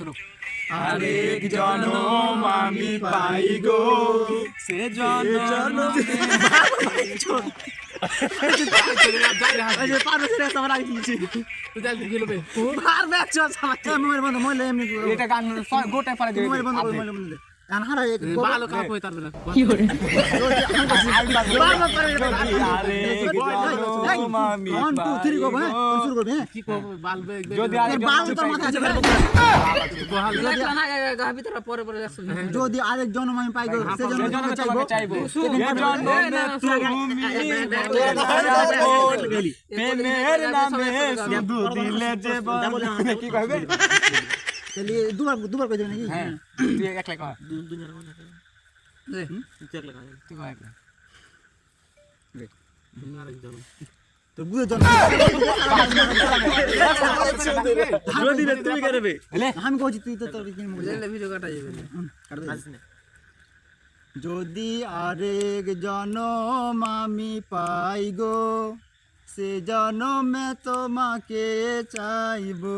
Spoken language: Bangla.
শুরু আরেক জনম আমি পাই গো। সে জনম এই যে পারবে সেটা তোমার আগে দিয়েছি তুই যাই গেল বে পারবে চল সালা মোবাইল বন্ধ মোবাইল এমনি এটা গান গোটা পারে দিবে মোবাইল বন্ধ করে মোবাইল বন্ধ দে এখন হারা এক ভালো কাপ হয়ে তার বেলা বারবার পারে আরেক জনম আমি ওয়ান টু থ্রি গো হ্যাঁ শুরু করবি হ্যাঁ কি করব বাল বে যদি তোর আরেক বাল তোর মাথায় আছে ভাই। বহাল পরে পরে আসুন যদি আরেক জন্ম আমি পাই গো সে জন্ম জনম আমি চাইবো চাইবো সেদিন এ পারবে। জনমে তুমি প্রেমের নামে শুধু দিলে যে বল কি কইবে তাহলে দুবার দুবার কই দেবে নাকি হ্যাঁ তুই একলা কর তুই কর একলা তো বুঝে জন্ম যদি তুমি করবে আমি কইছি তুই তো তোর কি মুখ ভিডিও কাটা যাবে যদি আরেক জনম আমি পাই গো সে জনমে তোমাকে চাইবো